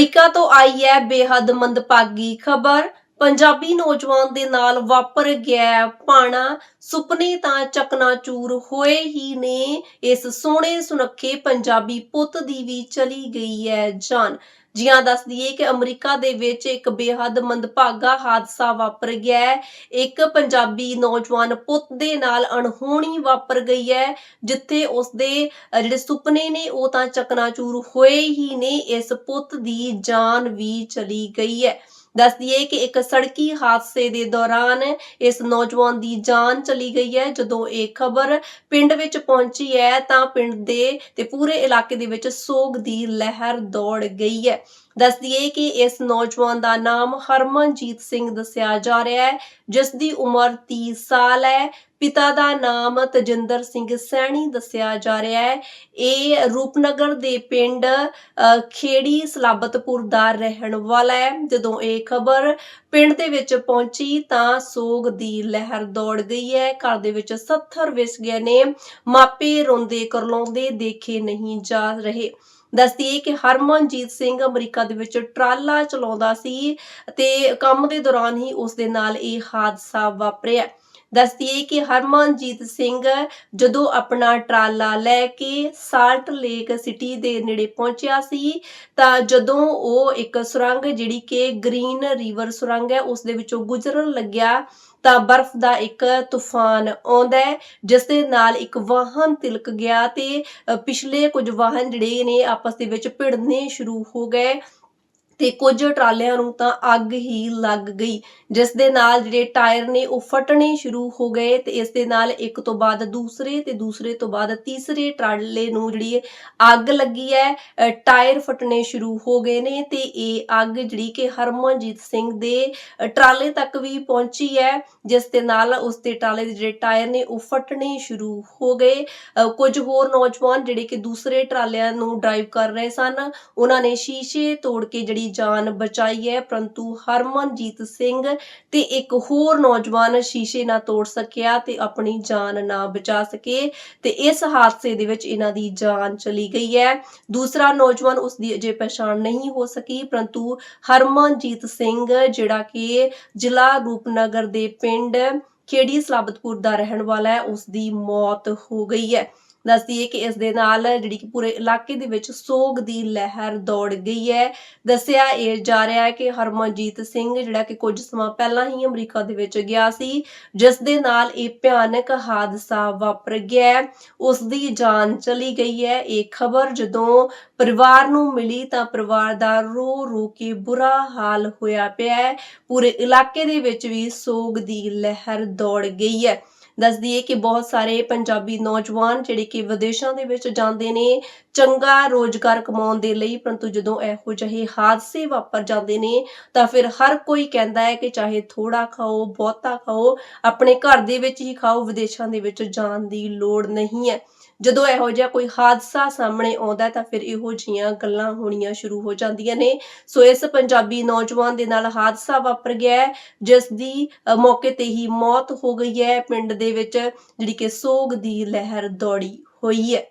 America ਤੋਂ ਆਈ ਹੈ ਬੇਹੱਦ ਮੰਦਭਾਗੀ ਖਬਰ। ਪੰਜਾਬੀ ਨੌਜਵਾਨ ਦੇ ਨਾਲ ਵਾਪਰ ਗਿਆ ਪਾਣਾ। ਸੁਪਨੇ ਤਾਂ ਚਕਨਾਚੂਰ ਹੋਏ ਹੀ ਨੇ। ਇਸ ਸੋਹਣੇ ਸੁਨੱਖੇ ਪੰਜਾਬੀ ਪੁੱਤ ਦੀ ਵੀ ਚਲੀ ਗਈ ਹੈ ਜਾਨ। ਜੀਆਂ ਦੱਸ ਦਈਏ ਕਿ ਅਮਰੀਕਾ ਦੇ ਵਿੱਚ ਇੱਕ ਬੇਹੱਦ ਮੰਦਭਾਗਾ ਹਾਦਸਾ ਵਾਪਰ ਗਿਆ ਹੈ ਇੱਕ ਪੰਜਾਬੀ ਨੌਜਵਾਨ ਪੁੱਤ ਦੇ ਨਾਲ ਅਣਹੋਣੀ ਵਾਪਰ ਗਈ ਹੈ ਜਿੱਥੇ ਉਸਦੇ ਅ, ਜਿਹੜੇ ਸੁਪਨੇ ਨੇ ਉਹ ਤਾਂ ਚਕਨਾਚੂਰ ਹੋਏ ਹੀ ਨੇ। ਇਸ ਪੁੱਤ ਦੀ ਜਾਨ ਵੀ ਚਲੀ ਗਈ ਹੈ ਦੱਸ ਦਈਏ ਕਿ ਇੱਕ ਸੜਕੀ ਹਾਦਸੇ ਦੇ ਦੌਰਾਨ ਇਸ ਨੌਜਵਾਨ ਦੀ ਜਾਨ ਚਲੀ ਗਈ ਹੈ। ਜਦੋਂ ਇਹ ਖਬਰ ਪਿੰਡ ਵਿੱਚ ਪਹੁੰਚੀ ਹੈ ਤਾਂ ਪਿੰਡ ਦੇ ਤੇ ਪੂਰੇ ਇਲਾਕੇ ਦੇ ਵਿੱਚ ਸੋਗ ਦੀ ਲਹਿਰ ਦੌੜ ਗਈ ਹੈ। ਦੱਸ ਦਈਏ ਕਿ ਇਸ ਨੌਜਵਾਨ ਦਾ ਨਾਮ ਹਰਮਨਜੀਤ ਸਿੰਘ ਦੱਸਿਆ ਜਾ ਰਿਹਾ ਹੈ ਜਿਸ ਦੀ ਉਮਰ 30 ਸਾਲ ਹੈ। ਪਿਤਾ ਦਾ ਨਾਮ ਤਜਿੰਦਰ ਸਿੰਘ ਸੈਣੀ ਦੱਸਿਆ ਜਾ ਰਿਹਾ ਹੈ। ਇਹ ਰੂਪਨਗਰ ਦੇ ਪਿੰਡ ਖੇੜੀ ਸਲਾਬਤਪੁਰ ਦਾ ਰਹਿਣ ਵਾਲਾ ਹੈ। ਜਦੋਂ ਇਹ ਖਬਰ ਪਿੰਡ ਦੇ ਵਿੱਚ ਪਹੁੰਚੀ ਤਾਂ ਸੋਗ ਦੀ ਲਹਿਰ ਦੌੜ ਗਈ ਹੈ। ਘਰ ਦੇ ਵਿੱਚ 70 ਵਿਸ ਗਏ ਨੇ। ਮਾਪੇ ਰੋਂਦੇ ਕਰਲਾਉਂਦੇ ਦੇਖੇ ਨਹੀਂ ਜਾ ਰਹੇ। ਦੱਸਦੀਏ ਕਿ ਹਰਮਨਜੀਤ ਸਿੰਘ ਅਮਰੀਕਾ ਦੇ ਵਿੱਚ ਟਰਾਲਾ ਚਲਾਉਂਦਾ ਸੀ ਤੇ ਕੰਮ ਦੇ ਦੌਰਾਨ ਹੀ ਉਸ ਦੇ ਨਾਲ ਇਹ ਹਾਦਸਾ ਵਾਪਰਿਆ। ਦੱਸਦੀਏ ਕਿ ਹਰਮਨਜੀਤ ਸਿੰਘ ਜਦੋਂ ਆਪਣਾ ਟਰਾਲਾ ਲੈ ਕੇ ਸਾਲਟ ਲੇਕ ਸਿਟੀ ਦੇ ਨੇੜੇ ਪਹੁੰਚਿਆ ਸੀ, ਤਾਂ ਜਦੋਂ ਉਹ ਇੱਕ ਸੁਰੰਗ ਜਿਹੜੀ ਕਿ ਗ੍ਰੀਨ ਰਿਵਰ ਸੁਰੰਗ ਹੈ, ਉਸ ਦੇ ਵਿੱਚੋਂ ਗੁਜ਼ਰਨ ਲੱਗਿਆ, ਤਾਂ ਬਰਫ਼ ਦਾ ਇੱਕ ਤੂਫਾਨ ਆਉਂਦਾ ਹੈ, ਜਿਸ ਦੇ ਨਾਲ ਇੱਕ ਵਾਹਨ ਤਿਲਕ ਗਿਆ ਤੇ ਪਿਛਲੇ ਕੁਝ ਵਾਹਨ ਜਿਹੜੇ ਨੇ ਆਪਸ ਦੇ ਵਿੱਚ ਭਿੜਨੇ ਸ਼ੁਰੂ ਹੋ ਗਏ। ਤੇ ਕੁਝ ਟਰਾਲਿਆਂ ਨੂੰ ਤਾਂ ਅੱਗ ਹੀ ਲੱਗ ਗਈ ਜਿਸ ਦੇ ਨਾਲ ਜਿਹੜੇ ਟਾਇਰ ਨੇ ਉਹ ਫਟਣੇ ਸ਼ੁਰੂ ਹੋ ਗਏ ਤੇ ਇਸ ਦੇ ਨਾਲ ਇੱਕ ਤੋਂ ਬਾਅਦ ਦੂਸਰੇ ਤੇ ਦੂਸਰੇ ਤੋਂ ਬਾਅਦ ਤੀਸਰੇ ਟਰਾਲੇ ਨੂੰ ਜਿਹੜੀ ਅੱਗ ਲੱਗੀ ਹੈ ਟਾਇਰ ਫਟਣੇ ਸ਼ੁਰੂ ਹੋ ਗਏ ਨੇ ਤੇ ਇਹ ਅੱਗ ਜਿਹੜੀ ਕਿ ਹਰਮਨਜੀਤ ਸਿੰਘ ਦੇ ਟਰਾਲੇ ਤੱਕ ਵੀ ਪਹੁੰਚੀ ਹੈ ਜਿਸ ਦੇ ਨਾਲ ਉਸ ਦੇ ਟਰਾਲੇ ਦੇ ਜਿਹੜੇ ਟਾਇਰ ਨੇ ਉਹ ਫਟਣੇ ਸ਼ੁਰੂ ਹੋ ਗਏ। ਅ, ਕੁਝ ਹੋਰ ਨੌਜਵਾਨ ਜਿਹੜੇ ਕਿ ਦੂਸਰੇ ਟਰਾਲਿਆਂ ਨੂੰ ਡਰਾਈਵ ਕਰ ਰਹੇ ਸਨ ਉਹਨਾਂ ਨੇ ਸ਼ੀਸ਼ੇ ਤੋੜ ਕੇ ਜਿਹੜੀ ਜਾਨ ਬਚਾਈ ਹੈ ਪਰੰਤੂ ਹਰਮਨਜੀਤ ਸਿੰਘ ਤੇ ਇੱਕ ਹੋਰ ਨੌਜਵਾਨ ਸ਼ੀਸ਼ੇ ਨਾ ਤੋੜ ਸਕਿਆ ਤੇ ਆਪਣੀ ਜਾਨ ਨਾ ਬਚਾ ਸਕੇ ਤੇ ਇਸ ਹਾਦਸੇ ਦੇ ਵਿੱਚ ਇਹਨਾਂ ਦੀ ਜਾਨ ਚਲੀ ਗਈ ਹੈ। ਦੂਸਰਾ ਨੌਜਵਾਨ ਉਸ ਦੀ ਅਜੇ ਪਛਾਣ ਨਹੀਂ ਹੋ ਸਕੀ, ਪਰੰਤੂ ਹਰਮਨਜੀਤ ਸਿੰਘ, ਜਿਹੜਾ ਕਿ ਜ਼ਿਲ੍ਹਾ ਰੂਪਨਗਰ ਦੇ ਪਿੰਡ ਖੇੜੀ ਸਲਾਬਤਪੁਰ ਦਾ ਰਹਿਣ ਵਾਲਾ ਹੈ, ਉਸ ਦੀ ਮੌਤ ਹੋ ਗਈ ਹੈ। ਦੱਸਦੀ ਹੈ ਕਿ ਇਸ ਦੇ ਨਾਲ ਜਿਹੜੀ ਕਿ ਪੂਰੇ ਇਲਾਕੇ ਦੇ ਵਿੱਚ ਸੋਗ ਦੀ ਲਹਿਰ ਦੌੜ ਗਈ ਹੈ। ਦੱਸਿਆ ਇਹ ਜਾ ਰਿਹਾ ਹੈ ਕਿ ਹਰਮਨਜੀਤ ਸਿੰਘ ਜਿਹੜਾ ਕਿ ਕੁਝ ਸਮਾਂ ਪਹਿਲਾਂ ਹੀ ਅਮਰੀਕਾ ਦੇ ਵਿੱਚ ਗਿਆ ਸੀ, ਜਿਸ ਦੇ ਨਾਲ ਇਹ ਭਿਆਨਕ ਹਾਦਸਾ ਵਾਪਰ ਗਿਆ ਹੈ। ਉਸ ਦੀ ਜਾਨ ਚਲੀ ਗਈ ਹੈ। ਇਹ ਖਬਰ ਜਦੋਂ ਪਰਿਵਾਰ ਨੂੰ ਮਿਲੀ ਤਾਂ ਪਰਿਵਾਰ ਦਾ ਰੋ ਰੋ ਕੇ ਬੁਰਾ ਹਾਲ ਹੋਇਆ ਪਿਆ ਹੈ। ਪੂਰੇ ਇਲਾਕੇ ਦੇ ਵਿੱਚ ਵੀ ਸੋਗ ਦੀ ਲਹਿਰ ਦੌੜ ਗਈ ਹੈ। ਦੱਸਦੀ ਹੈ ਕਿ ਬਹੁਤ ਸਾਰੇ ਪੰਜਾਬੀ ਨੌਜਵਾਨ ਜਿਹੜੇ ਕਿ ਵਿਦੇਸ਼ਾਂ ਦੇ ਵਿੱਚ ਜਾਂਦੇ ਨੇ, ਚੰਗਾ ਰੋਜ਼ਗਾਰ ਕਮਾਉਣ ਦੇ ਲਈ, ਪਰੰਤੂ ਜਦੋਂ ਇਹੋ ਜਿਹੇ ਹਾਦਸੇ ਵਾਪਰ ਜਾਂਦੇ ਨੇ, ਤਾਂ ਫਿਰ ਹਰ ਕੋਈ ਕਹਿੰਦਾ ਹੈ ਕਿ ਚਾਹੇ ਥੋੜਾ ਖਾਓ, ਬਹੁਤਾ ਖਾਓ, ਆਪਣੇ ਘਰ ਦੇ ਵਿੱਚ ਹੀ ਖਾਓ, ਵਿਦੇਸ਼ਾਂ ਦੇ ਵਿੱਚ ਜਾਣ ਦੀ ਲੋੜ ਨਹੀਂ ਹੈ। ਜਦੋਂ ਇਹੋ ਜਿਹਾ ਕੋਈ ਹਾਦਸਾ ਸਾਹਮਣੇ ਆਉਂਦਾ ਤਾਂ ਫਿਰ ਇਹੋ ਜਿਹੀਆਂ ਗੱਲਾਂ ਹੋਣੀਆਂ ਸ਼ੁਰੂ ਹੋ ਜਾਂਦੀਆਂ ਨੇ। ਸੋ ਇਸ ਪੰਜਾਬੀ ਨੌਜਵਾਨ ਦੇ ਨਾਲ ਹਾਦਸਾ ਵਾਪਰ ਗਿਆ ਹੈ, ਜਿਸ ਦੀ ਮੌਕੇ ਤੇ ਹੀ ਮੌਤ ਹੋ ਗਈ ਹੈ। ਪਿੰਡ ਦੇ ਵਿੱਚ ਜਿਹੜੀ ਕਿ ਸੋਗ ਦੀ ਲਹਿਰ ਦੌੜੀ ਹੋਈ ਹੈ।